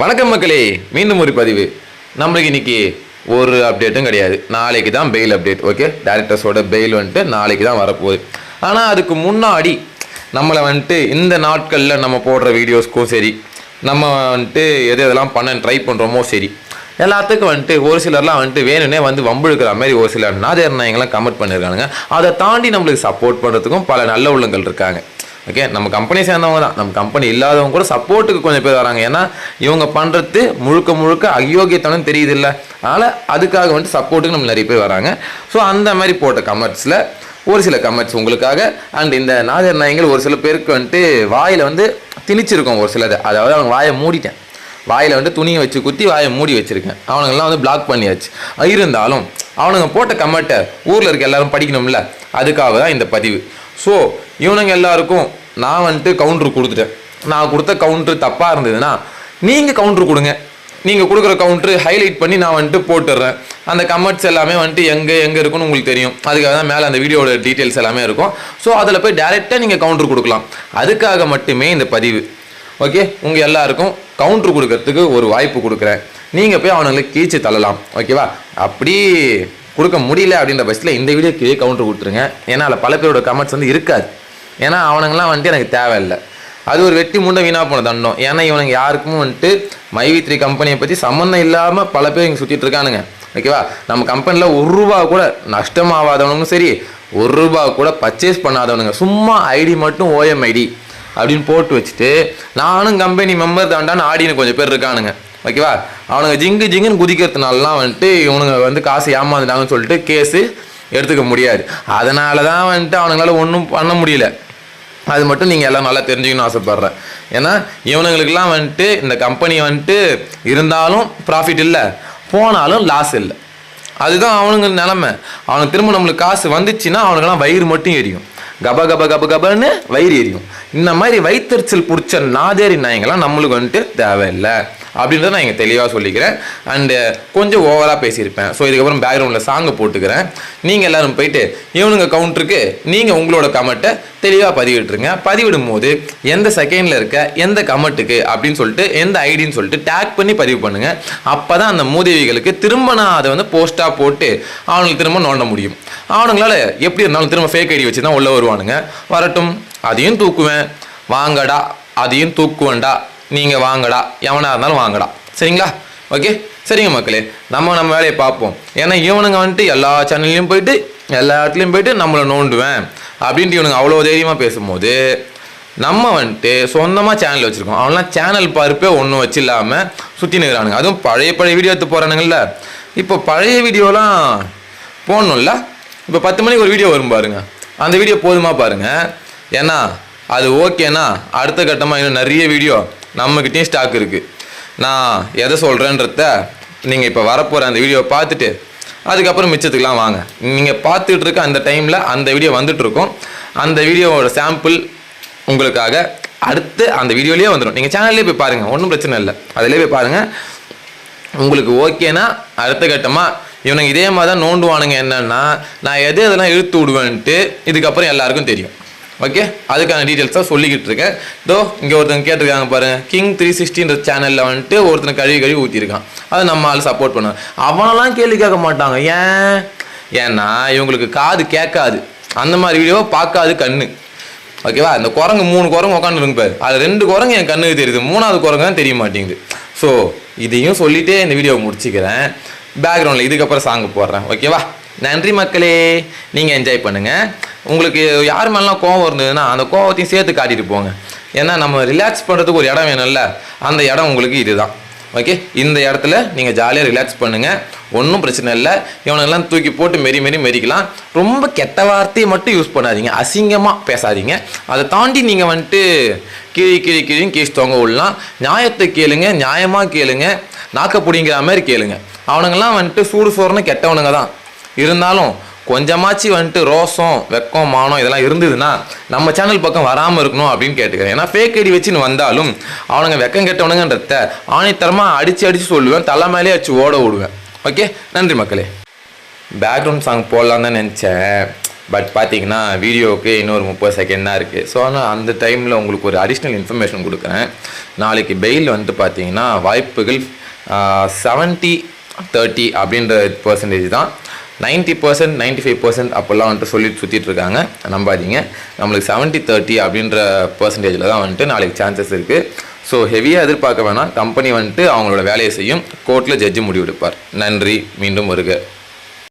வணக்கம் மக்களே மீண்டும் ஒரு பதிவு. நம்மளுக்கு இன்னைக்கு ஒரு அப்டேட்டும் கிடையாது. நாளைக்கு தான் பெயில் அப்டேட் ஓகே டேரக்டர்ஸோட பெயில் வந்துட்டு நாளைக்கு தான் வரப்போகுது. ஆனால் அதுக்கு முன்னாடி நம்மளை வந்துட்டு இந்த நாட்களில் நம்ம போடுற வீடியோஸ்க்கும் சரி நம்ம வந்துட்டு எது எதெல்லாம் பண்ண ட்ரை பண்ணுறோமோ சரி எல்லாத்துக்கும் வந்துட்டு ஒரு சிலர்லாம் வந்துட்டு வேணும்னே வந்து வம்புழுக்கிற மாதிரி ஒரு சிலர் நாதர் நாயங்கள்லாம் கமெண்ட் பண்ணியிருக்கானுங்க அதை தாண்டி நம்மளுக்கு சப்போர்ட் பண்ணுறதுக்கும் பல நல்ல உள்ளங்கள் இருக்காங்க. ஓகே நம்ம கம்பெனி சேர்ந்தவங்க தான். நம்ம கம்பெனி இல்லாதவங்க கூட சப்போர்ட்டுக்கு கொஞ்சம் பேர் வராங்க. ஏன்னா இவங்க பண்ணுறது முழுக்க முழுக்க அயோக்கியத்தனம் தெரியுது இல்லை அதனால் அதுக்காக வந்துட்டு சப்போர்ட்டுக்கு நம்ம நிறைய பேர் வராங்க. ஸோ அந்த மாதிரி போட்ட கமெண்ட்ஸில் ஒரு சில கமெண்ட்ஸ் உங்களுக்காக அண்ட் இந்த நாதர் நாயங்கள் ஒரு சில பேருக்கு வந்துட்டு வாயில் வந்து திணிச்சிருக்கோம் ஒரு சிலது. அதாவது அவங்க வாயை மூடிட்டேன். வாயில் வந்து துணியை வச்சு குத்தி வாயை மூடி வச்சுருக்கேன். அவனுங்கெல்லாம் வந்து பிளாக் பண்ணியாச்சு. இருந்தாலும் அவனுங்க போட்ட கமெண்ட்டை ஊரில் இருக்க எல்லாரும் படிக்கணும்ல. அதுக்காக தான் இந்த பதிவு. ஸோ இவனுங்க எல்லாருக்கும் நான் வந்துட்டு கவுண்ட்ரு கொடுத்துட்டேன். நான் கொடுத்த கவுண்ட்ரு தப்பாக இருந்ததுன்னா நீங்கள் கவுண்ட்ரு கொடுங்க. நீங்கள் கொடுக்குற கவுண்ட்ரு ஹைலைட் பண்ணி நான் வந்துட்டு போட்டுடுறேன். அந்த கமெண்ட்ஸ் எல்லாமே வந்துட்டு எங்கே எங்கே இருக்குன்னு உங்களுக்கு தெரியும். அதுக்காக தான் மேலே அந்த வீடியோட டீட்டெயில்ஸ் எல்லாமே இருக்கும். ஸோ அதில் போய் டேரெக்டாக நீங்கள் கவுண்ட்ரு கொடுக்கலாம். அதுக்காக மட்டுமே இந்த பதிவு. ஓகே உங்கள் எல்லாருக்கும் கவுண்ட்ரு கொடுக்கறதுக்கு ஒரு வாய்ப்பு கொடுக்குறேன். நீங்கள் போய் அவனுங்களை கீழ்ச்சி தள்ளலாம். ஓகேவா அப்படி கொடுக்க முடியல அப்படின்ற பட்சத்தில் இந்த வீடியோ கவுண்டர் கொடுத்துருங்க. ஏன்னா அதில் பல பேரோட கமெண்ட்ஸ் வந்து இருக்காது. ஏன்னா அவனுங்களாம் வந்துட்டு எனக்கு தேவையில்லை. அது ஒரு வெட்டி முண்டை வீணாக போன தண்டம். ஏன்னா இவனுங்க யாருக்கும் வந்துட்டு மைவி த்ரீ கம்பெனியை பற்றி சம்மந்தம் இல்லாமல் பல பேர் இங்கே சுற்றிட்டு இருக்கானுங்க. ஓகேவா நம்ம கம்பெனியில் ஒரு ரூபா கூட நஷ்டமாகாதவனும் சரி ஒரு ரூபா கூட பர்ச்சேஸ் பண்ணாதவனுங்க. சும்மா ஐடி மட்டும் ஓஎம் ஐடி அப்படின்னு போட்டு வச்சுட்டு நானும் கம்பெனி மெம்பர் தாண்டான்னு ஆடின்னு கொஞ்சம் பேர் இருக்கானுங்க. ஓகேவா அவனுங்க ஜிங்கு ஜிங்குன்னு குதிக்கிறதுனாலலாம் வந்துட்டு இவனுங்க வந்து காசு ஏமாந்துட்டாங்கன்னு சொல்லிட்டு கேஸு எடுத்துக்க முடியாது. அதனால தான் வந்துட்டு அவனுங்களால ஒன்றும் பண்ண முடியல. அது மட்டும் நீங்கள் எல்லாம் நல்லா தெரிஞ்சுக்கணும்னு ஆசைப்பட்றேன். ஏன்னா இவனுங்களுக்கெல்லாம் வந்துட்டு இந்த கம்பெனி வந்துட்டு இருந்தாலும் ப்ராஃபிட் இல்லை. போனாலும் லாஸ் இல்லை. அதுதான் அவனுங்க நிலமை. அவனுக்கு திரும்ப நம்மளுக்கு காசு வந்துச்சுன்னா அவனுக்கெல்லாம் வயிறு மட்டும் எரியும். கப கப கப கபன்னு வயிறு எரியும். இந்த மாதிரி வயிற்றுச்சல் பிடிச்ச நாதேரி நாயங்கள்லாம் நம்மளுக்கு வந்துட்டு தேவையில்லை. அப்படின்றத நான் இங்கே தெளிவாக சொல்லிக்கிறேன். அண்டு கொஞ்சம் ஓவராக பேசியிருப்பேன். ஸோ இதுக்கப்புறம் பேக்ரவுண்டில் சாங்கை போட்டுக்கிறேன். நீங்கள் எல்லோரும் போயிட்டு இவனுங்க கவுண்டருக்கு நீங்கள் உங்களோட கமெண்ட்டை தெளிவாக பதிவிட்டுருங்க. பதிவிடும் போது எந்த செகண்டில் இருக்க எந்த கமெண்ட்டுக்கு அப்படின்னு சொல்லிட்டு எந்த ஐடின்னு சொல்லிட்டு டேக் பண்ணி பதிவு பண்ணுங்க. அப்போ தான் அந்த மூதேவிகளுக்கு திரும்ப நான் அதை வந்து போஸ்ட்டாக போட்டு அவனுக்கு திரும்ப நோண்ட முடியும். அவனுங்களால் எப்படி இருந்தாலும் திரும்ப ஃபேக் ஐடி வச்சு தான் உள்ளே வருவானுங்க. வரட்டும் அதையும் தூக்குவேன். வாங்கடா அதையும் தூக்குவேன்டா. நீங்கள் வாங்கடா. எவனாக இருந்தாலும் வாங்கடா. சரிங்களா? ஓகே சரிங்க மக்களே நம்ம நம்ம வேலையை பார்ப்போம். ஏன்னா இவனுங்க வந்துட்டு எல்லா சேனல்லையும் போயிட்டு எல்லா இடத்துலையும் போயிட்டு நம்மளை நோண்டுவேன். அப்படின்ட்டு இவனுங்க அவ்வளோ தைரியமாக பேசும்போது நம்ம வந்துட்டு சொந்தமாக சேனல் வச்சுருக்கோம். அவனாம் சேனல் பருப்பே ஒன்றும் வச்சு இல்லாமல் சுற்றி நிற்கிறானுங்க அதுவும் பழைய பழைய வீடியோ எடுத்து போகிறானுங்கள்ல இப்போ பழைய வீடியோலாம் போடணும்ல? இப்போ பத்து மணிக்கு ஒரு வீடியோ வரும் பாருங்க. அந்த வீடியோ போதுமா பாருங்க. ஏன்னா அது ஓகேனா அடுத்த கட்டமாக இன்னும் நிறைய வீடியோ நம்மக்கிட்டேயும் ஸ்டாக் இருக்குது நான் எதை சொல்கிறேன்றத நீங்கள் இப்போ வரப்போகிற அந்த வீடியோவை பார்த்துட்டு அதுக்கப்புறம் மிச்சத்துக்குலாம் வாங்க. நீங்கள் பார்த்துட்டு இருக்க அந்த டைமில் அந்த வீடியோ வந்துட்டுருக்கும். அந்த வீடியோவோட சாம்பிள் உங்களுக்காக அடுத்து அந்த வீடியோலேயே வந்துடும். நீங்கள் சேனல்லே போய் பாருங்கள் ஒன்றும் பிரச்சனை இல்லை. அதிலே போய் பாருங்கள் உங்களுக்கு ஓகேனா அடுத்த கட்டமாக இவனுங்க இதே மாதிரி தான் நோண்டுவானுங்க என்னன்னா நான் எது அதெல்லாம் இழுத்து விடுவேன்ட்டு இதுக்கப்புறம் எல்லாருக்கும் தெரியும். ஓகே அதுக்கான டீட்டெயில்ஸ் தான் சொல்லிக்கிட்டு இருக்கேன். தோ இங்கே ஒருத்தங்க கேட்டிருக்காங்க பாருங்க கிங் த்ரீ சிக்ஸ்டின்ற சேனலில் வந்துட்டு ஒருத்தனை கழுவி கழுவி ஊற்றிருக்கான் அதை நம்ம ஆள் சப்போர்ட் பண்ணுவாங்க அவனெல்லாம் கேள்வி கேட்க மாட்டாங்க. ஏன்? ஏன்னா இவங்களுக்கு காது கேட்காது. அந்த மாதிரி வீடியோவை பார்க்காது கண்ணு. ஓகேவா இந்த குரங்கு மூணு குரங்கு உட்காந்துருங்க பாரு. அது ரெண்டு குரங்கு என் கண்ணுக்கு தெரியுது. மூணாவது குரங்கு தான் தெரிய மாட்டேங்குது. ஸோ இதையும் சொல்லிட்டே இந்த வீடியோவை முடிச்சுக்கிறேன். பேக்ரவுண்டில் இதுக்கப்புறம் சாங் போடுறேன். ஓகேவா நன்றி மக்களே. நீங்கள் என்ஜாய் பண்ணுங்கள் உங்களுக்கு யார் மேலாம் கோவம் இருந்ததுன்னா அந்த கோவத்தையும் சேர்த்து காட்டிட்டு போங்க. ஏன்னா நம்ம ரிலாக்ஸ் பண்ணுறதுக்கு ஒரு இடம் வேணும்ல. அந்த இடம் உங்களுக்கு இதுதான். ஓகே இந்த இடத்துல நீங்கள் ஜாலியாக ரிலாக்ஸ் பண்ணுங்கள் ஒன்றும் பிரச்சனை இல்லை. இவனுங்கெல்லாம் தூக்கி போட்டு மெரி மெரி மெரிக்கலாம். ரொம்ப கெட்ட வார்த்தையை மட்டும் யூஸ் பண்ணாதீங்க. அசிங்கமாக பேசாதீங்க. அதை தாண்டி நீங்கள் வந்துட்டு கீழே கீழே கீழே கீஸ் தொங்க விடலாம். நியாயத்தை கேளுங்க. நியாயமாக கேளுங்க. நாக்க பிடிங்கிற மாதிரி கேளுங்க. அவனுங்கெல்லாம் வந்துட்டு சூடு சோறுன்னு கெட்டவனுங்க தான். இருந்தாலும் கொஞ்சமாச்சு வந்துட்டு ரோசம் வெக்கம் மானம் இதெல்லாம் இருந்ததுன்னா நம்ம சேனல் பக்கம் வராமல் இருக்கணும் அப்படின்னு கேட்டுக்கிறேன். ஏன்னா ஃபேக் ஐடி வச்சுன்னு வந்தாலும் அவனுங்க வெக்கம் கெட்டவனுங்கன்றத ஆணித்தரமாக அடித்து அடித்து சொல்லுவேன் தலை மேலே அடிச்சு ஓட விடுவேன். ஓகே நன்றி மக்களே. பேக்ரவுண்ட் சாங் போடலாம் தான் நினச்சேன். பட் பார்த்தீங்கன்னா வீடியோவுக்கு இன்னொரு முப்பது செகண்ட் தான் இருக்குது ஸோ ஆனால் அந்த டைமில் உங்களுக்கு ஒரு அடிஷ்னல் இன்ஃபர்மேஷன் கொடுக்குறேன். நாளைக்கு பெயில் வந்துட்டு பார்த்தீங்கன்னா வாய்ப்புகள் செவன்ட்டி தேர்ட்டி அப்படின்ற பர்சன்டேஜ் தான். Ninety percent ninety five percent அப்போல்லாம் வந்துட்டு சொல்லிட்டு சுற்றிட்டு இருக்காங்க நம்பாதீங்க. நம்மளுக்கு செவன்ட்டி தேர்ட்டி அப்படின்ற பர்சன்டேஜில் தான் வந்துட்டு நாளைக்கு சான்சஸ் இருக்குது ஸோ ஹெவியாக எதிர்பார்க்க வேணாம். கம்பெனி வந்துட்டு அவங்களோட வேலையை செய்யும். கோர்ட்டில் ஜட்ஜி முடிவெடுப்பார். நன்றி. மீண்டும் வருக.